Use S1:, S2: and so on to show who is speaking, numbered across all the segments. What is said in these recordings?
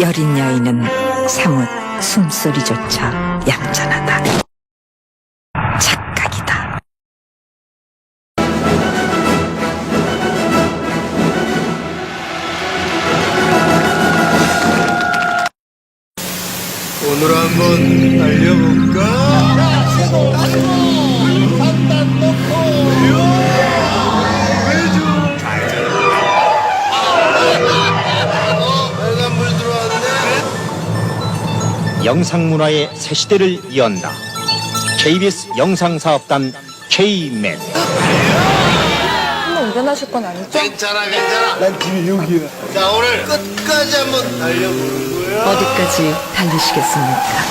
S1: 여린 여인은 사뭇 숨소리조차 얌전하다. 착각이다.
S2: 오늘 한번 달려볼까?
S3: 영상문화의 새 시대를 이언다. KBS 영상사업단 K맨.
S4: 한번 운전하실 건 아니죠?
S2: 괜찮아, 괜찮아. 난 집이 여기야. 자, 오늘 끝까지 한번 달려보는 거야.
S1: 어디까지 달리시겠습니까?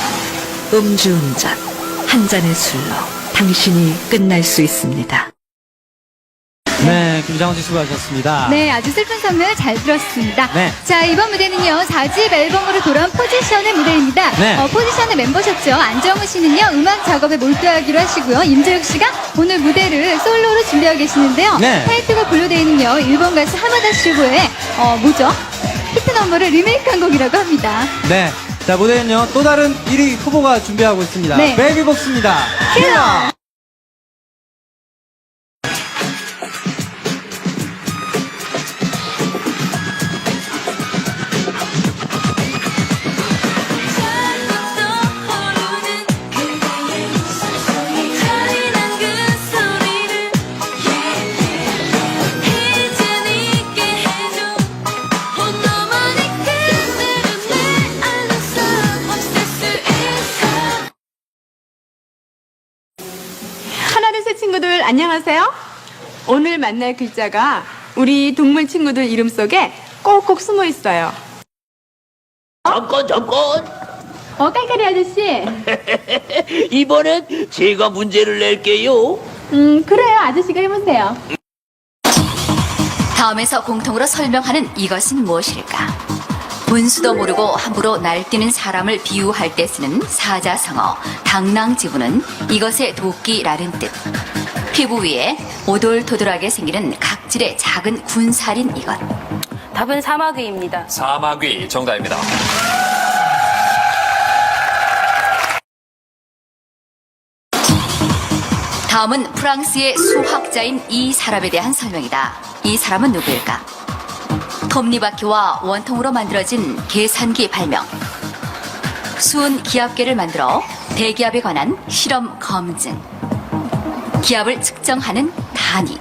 S1: 음주운전, 한 잔의 술로 당신이 끝날 수 있습니다.
S5: 네, 김장훈 씨 수고하셨습니다.
S6: 네, 아주 슬픈 선물 잘 들었습니다.
S5: 네.
S6: 자, 이번 무대는요, 4집 앨범으로 돌아온 포지션의 무대입니다.
S5: 네.
S6: 어, 포지션의 멤버셨죠. 안정우 씨는요, 음악 작업에 몰두하기로 하시고요. 임재욱 씨가 오늘 무대를 솔로로 준비하고 계시는데요.
S5: 네.
S6: 타이틀곡 블루데이는요, 일본 가수 하마다 슈고의, 어, 뭐죠? 히트 넘버를 리메이크한 곡이라고 합니다.
S5: 네. 자, 무대는요, 또 다른 1위 후보가 준비하고 있습니다.
S6: 네.
S5: 베이비복스입니다.
S6: 킬러!
S7: 안녕하세요. 오늘 만날 글자가 우리 동물 친구들 이름 속에 꼭꼭 숨어 있어요.
S8: 잠깐 잠깐
S7: 어 깔깔이 아저씨.
S8: 이번엔 제가 문제를 낼게요
S7: 음 그래요 아저씨가 해보세요.
S9: 다음에서 공통으로 설명하는 이것은 무엇일까? 분수도 모르고 함부로 날뛰는 사람을 비유할 때 쓰는 사자성어 당랑지부는 이것의 도끼라는 뜻. 피부 위에 오돌토돌하게 생기는 각질의 작은 군살인 이것.
S7: 답은 사마귀입니다.
S10: 사마귀 정답입니다.
S9: 다음은 프랑스의 수학자인 이 사람에 대한 설명이다. 이 사람은 누구일까? 톱니바퀴와 원통으로 만들어진 계산기 발명. 수은 기압계를 만들어 대기압에 관한 실험 검증. 기압을 측정하는 단위.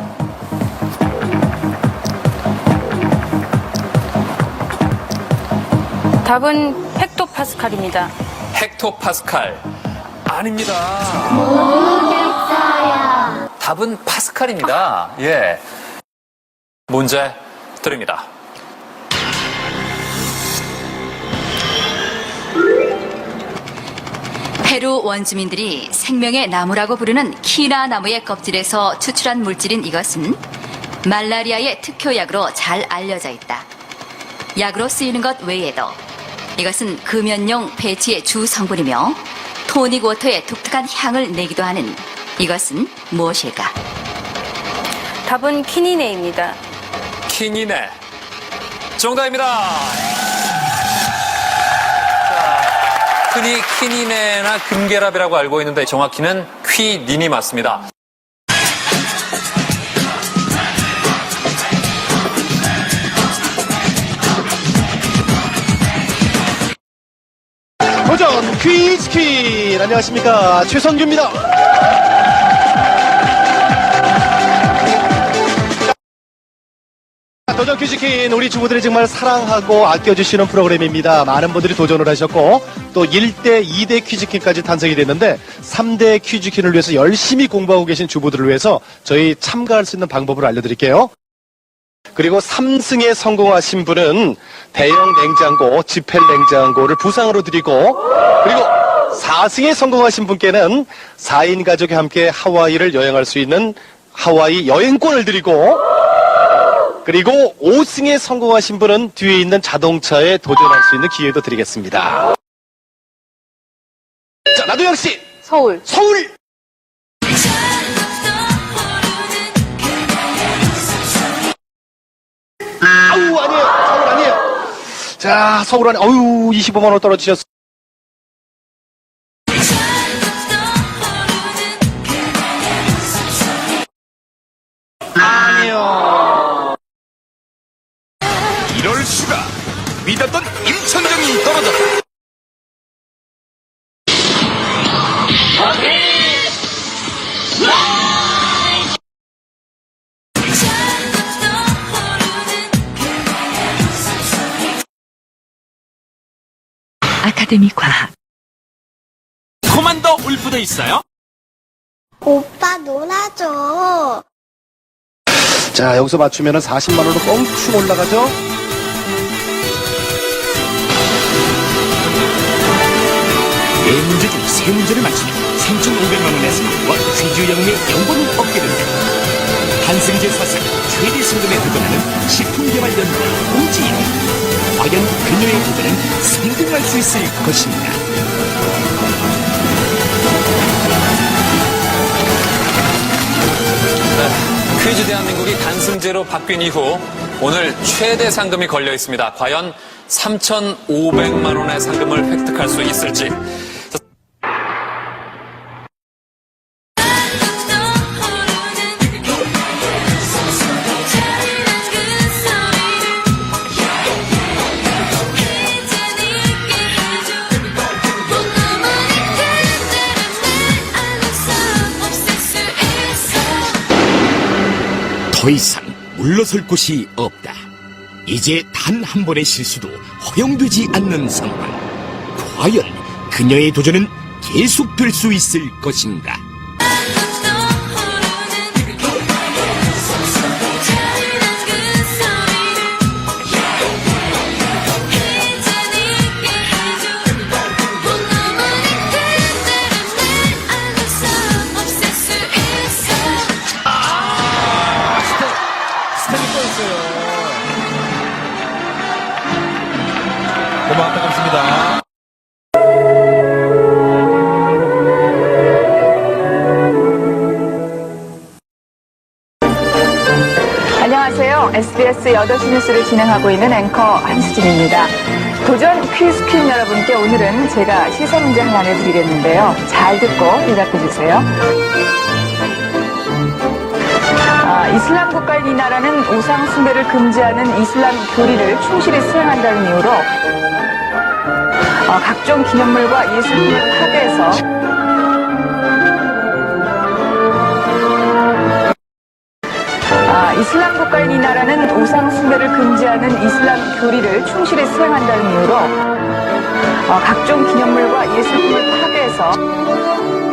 S7: 답은 헥토파스칼입니다.
S10: 헥토파스칼 아닙니다. 답은 파스칼입니다. 예. 문제 드립니다.
S9: 페루 원주민들이 생명의 나무라고 부르는 키나 나무의 껍질에서 추출한 물질인 이것은 말라리아의 특효약으로 잘 알려져 있다. 약으로 쓰이는 것 외에도 이것은 금연용 배치의 주 성분이며 토닉 워터의 독특한 향을 내기도 하는 이것은 무엇일까?
S7: 답은 키니네입니다.
S10: 키니네 정답입니다. 흔히 키니네나 금계랍이라고 알고 있는데 정확히는 퀴닌이 맞습니다.
S2: 도전 퀴즈퀴즈 안녕하십니까 최성규입니다. 도전 퀴즈퀴즈 우리 주부들이 정말 사랑하고 아껴주시는 프로그램입니다. 많은 분들이 도전을 하셨고 또 1대, 2대 퀴즈퀴즈까지 탄생이 됐는데 3대 퀴즈퀴즈를 위해서 열심히 공부하고 계신 주부들을 위해서 저희 참가할 수 있는 방법을 알려드릴게요. 그리고 3승에 성공하신 분은 대형 냉장고, 지펠 냉장고를 부상으로 드리고 그리고 4승에 성공하신 분께는 4인 가족이 함께 하와이를 여행할 수 있는 하와이 여행권을 드리고 그리고 5승에 성공하신 분은 뒤에 있는 자동차에 도전할 수 있는 기회도 드리겠습니다. 자, 나도영 씨,
S7: 서울.
S2: 서울! 아우, 아니에요. 서울 아니에요. 자, 자, 서울 안에, 어유 25만원 떨어지셨습니다. 아니요.
S3: 이럴 수가 믿었던 임천정이 떨어졌다.
S1: 아카데미 과학.
S3: 코만더 울프도 있어요?
S4: 오빠 놀아줘.
S2: 자, 여기서 맞추면은 40만원으로 뻥충 올라가죠?
S3: 네 문제 중 세 문제를 맞추면 3,500만 원의 상금과 퀴즈 영웅의 영본을 얻게 된다. 한승제 사상 최대 상금에 도전하는 식품개발연구원 오지인. 과연 그녀의 도전은 성공할 수 있을 것인가?
S10: 퀴즈 대한민국이 단승제로 바뀐 이후 오늘 최대 상금이 걸려 있습니다. 과연 3,500만 원의 상금을 획득할 수 있을지.
S3: 더 이상 물러설 곳이 없다. 이제 단 한 번의 실수도 허용되지 않는 상황. 과연 그녀의 도전은 계속될 수 있을 것인가?
S7: SBS 8시 뉴스를 진행하고 있는 앵커 한수진입니다. 도전 퀴즈 퀸 여러분께 오늘은 제가 시사 문제 하나를 드리겠는데요. 잘 듣고 대답해 주세요. 아, 이슬람 국가인 이 나라는 우상 숭배를 금지하는 이슬람 교리를 충실히 수행한다는 이유로 어, 각종 기념물과 예술품을 파괴해서 금지하는 이슬람 교리를 충실히 수행한다는 이유로 어, 각종 기념물과 예술품을 파괴해서